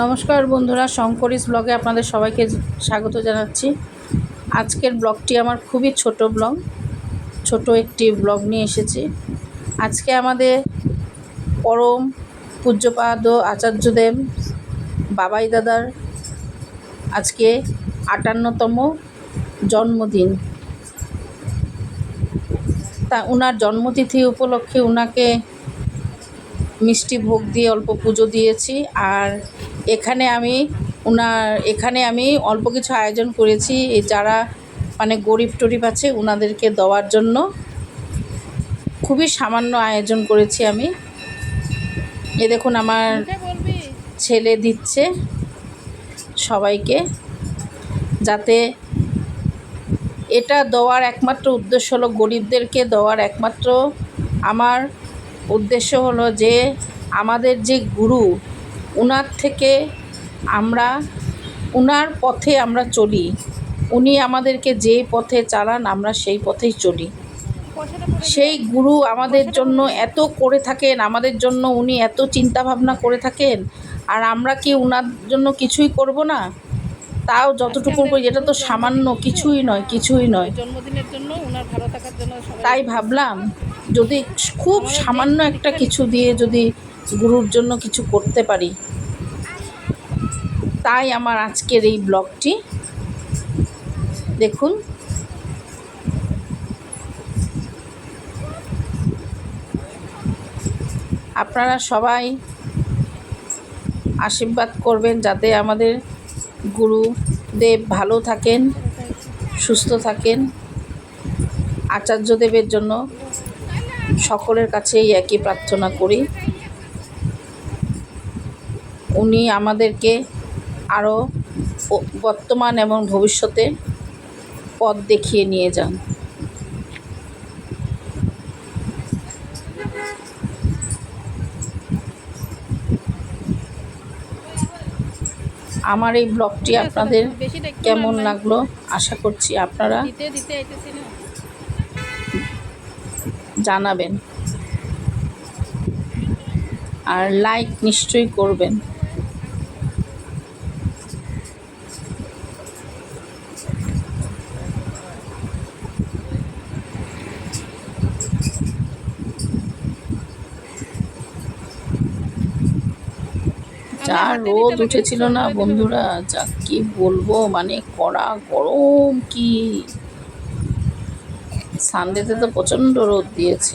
নমস্কার বন্ধুরা, শঙ্করিস ব্লগে আপনাদের সবাইকে স্বাগত জানাচ্ছি। আজকের ব্লগটি আমার খুবই ছোট ব্লগ, ছোট একটি ব্লগ নিয়ে এসেছি। আজকে আমাদের পরম পূজ্যপাদ আচার্যদেব বাবাই দাদার আজকে আটান্নতম জন্মদিন। তা ওনার জন্মতিথি উপলক্ষে ওনাকে মিষ্টি ভোগ দিয়ে অল্প পুজো দিয়েছি আর এখানে আমি ওনার এখানে আমি অল্প কিছু আয়োজন করেছি। যারা মানে গরিব টরিব আছে ওনাদেরকে দেওয়ার জন্য খুবই সামান্য আয়োজন করেছি আমি। এ দেখুন আমার ছেলে দিচ্ছে সবাইকে যাতে এটা দেওয়ার একমাত্র উদ্দেশ্য হলো গরিবদেরকে দেওয়ার একমাত্র আমার উদ্দেশ্য হলো যে আমাদের যে গুরু উনার থেকে আমরা উনার পথে আমরা চলি। উনি আমাদেরকে যে পথে চালান আমরা সেই পথেই চলি। সেই গুরু আমাদের জন্য এত করে থাকেন আমাদের জন্য উনি এত চিন্তা ভাবনা করে থাকেন আর আমরা কি উনার জন্য কিছুই করব না? তাও যতটুকু করি এটা তো সামান্য কিছুই নয় কিছুই নয়। জন্মদিনের জন্য ওনার ভালো থাকার জন্য তাই ভাবলাম যদি খুব সামান্য একটা কিছু দিয়ে যদি গুরুর জন্য কিছু করতে পারি। তাই আমার আজকের এই ব্লগটি। দেখুন। আপনারা সবাই আশীর্বাদ করবেন যাতে আমাদের গুরুদেব ভালো থাকেন, সুস্থ থাকেন। আচার্যদেবের জন্য সকলের কাছেই একই প্রার্থনা করি। উনি আমাদেরকে আরও বর্তমান এবং ভবিষ্যতে পথ দেখিয়ে নিয়ে যান। আমার এই ব্লগটি আপনাদের কেমন লাগল? আশা করছি আপনারা জানাবেন। আর লাইক নিশ্চয়ই করবেন। যা রোদ উঠেছিল না। বন্ধুরা যা কি বলব মানে কড়া গরম কি সানডেতে তো প্রচণ্ড রোদ দিয়েছে।